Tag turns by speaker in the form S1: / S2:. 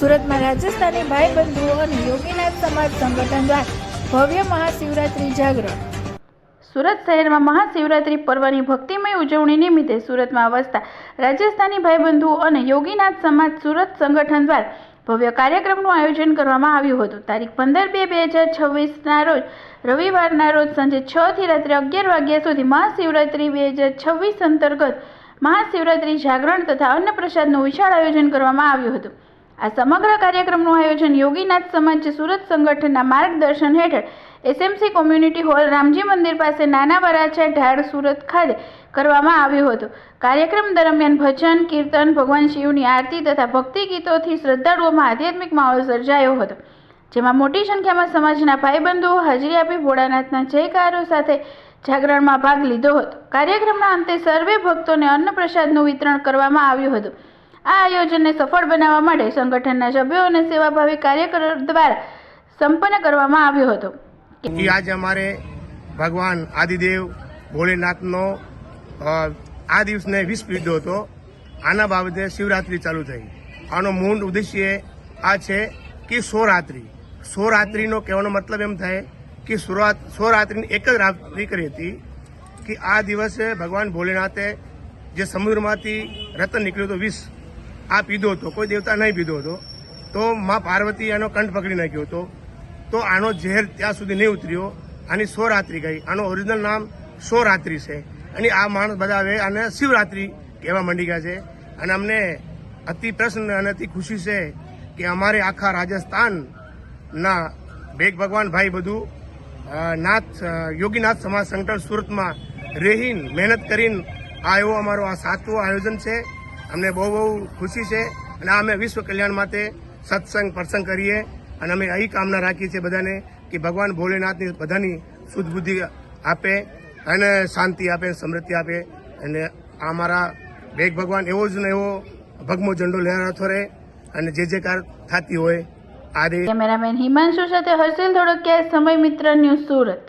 S1: સુરતમાં રાજસ્થાની ભાઈ બંધુઓ અને યોગીનાથ સમાજ સંગઠન દ્વારા ભવ્ય મહાશિવરાત્રી જાગરણ. સુરત શહેરમાં મહાશિવરાત્રી પર્વની ભક્તિમય ઉજવણી નિમિત્તે સુરતમાં વસતા રાજસ્થાની ભાઈબંધુઓ અને યોગીનાથ સમાજ સુરત સંગઠન દ્વારા ભવ્ય કાર્યક્રમનું આયોજન કરવામાં આવ્યું હતું. તારીખ પંદર બે બે હજાર છવ્વીસના રોજ, રવિવારના રોજ સાંજે છ થી રાત્રે અગિયાર વાગ્યા સુધી મહાશિવરાત્રી બે હજાર છવ્વીસ અંતર્ગત મહાશિવરાત્રી જાગરણ તથા અન્નપ્રસાદનું વિશાળ આયોજન કરવામાં આવ્યું હતું. આ સમગ્ર કાર્યક્રમનું આયોજન યોગીનાથ સમાજ સુરત સંગઠનના માર્ગદર્શન હેઠળ એસએમસી કોમ્યુનિટી હોલ રામજી મંદિર પાસે નાના વરાછા ઢાળ સુરત ખાતે કરવામાં આવ્યું હતું. કાર્યક્રમ દરમિયાન ભજન, કીર્તન, ભગવાન શિવની આરતી તથા ભક્તિ ગીતોથી શ્રદ્ધાળુઓમાં આધ્યાત્મિક માહોલ સર્જાયો હતો. જેમાં મોટી સંખ્યામાં સમાજના ભાઈબંધુઓ હાજરી આપી ભોળાનાથના જયકારો સાથે જાગરણમાં ભાગ લીધો હતો. કાર્યક્રમના અંતે સર્વે ભક્તોને અન્નપ્રસાદનું વિતરણ કરવામાં આવ્યું હતું. આ આયોજનને સફળ બનાવવા માટે સંગઠનના સભ્યો અને સેવાભાવી કાર્યકરો દ્વારા સંપન્ન કરવામાં આવ્યો હતો.
S2: આજ અમારે ભગવાન આદિદેવ ભોલેનાથનો આ દિવસને વીસ પીધો હતો. આના બાબતે શિવરાત્રી ચાલુ થઈ. આનો મૂળ ઉદ્દેશ્ય આ છે કે સોરાત્રિ. સોરાત્રિનો કહેવાનો મતલબ એમ થાય કે સોરાત્રિની એક જ રાત્રિ કરી હતી કે આ દિવસે ભગવાન ભોલેનાથે જે સમુદ્રમાંથી રતન નીકળ્યું હતું વીસ આ પીધો હતો, કોઈ દેવતા નહીં પીધો હતો. તો માં પાર્વતી એનો કંઠ પકડી નાખ્યો હતો. તો આનો ઝેર ત્યાં સુધી નહીં ઉતર્યો. આની સોરાત્રી ગઈ. આનો ઓરિજિનલ નામ સોરાત્રી છે. અને આ માણસ બધા હવે આને શિવરાત્રી કહેવા માંડી ગયા છે. અને અમને અતિ પ્રસન્ન અને અતિ ખુશી છે કે અમારે આખા રાજસ્થાનના બેગ ભગવાન ભાઈ બધું નાથ યોગીનાથ સમાજ સંગઠન સુરતમાં રેહીન મહેનત કરીને આ એવો અમારો આ સાતમું આયોજન છે. અમને બહુ બહુ ખુશી છે અને અમે વિશ્વ કલ્યાણ માટે સત્સંગ પ્રસંગ કરીએ અને અમે અહીં કામના રાખીએ છીએ બધાને કે ભગવાન ભોલેનાથની બધાની શુદ્ધ બુદ્ધિ આપે અને શાંતિ આપે, સમૃદ્ધિ આપે અને અમારા બેગ ભગવાન એવો જ ને એવો ભગમો ઝંડો લહેરાતો રહે અને જે જે કાર થતી હોય, આ
S1: કેમેરામેન હિમાંશુ સાથે હર્ષિલ ધોળકિયા, સમય મિત્ર, ન્યૂઝ સુરત.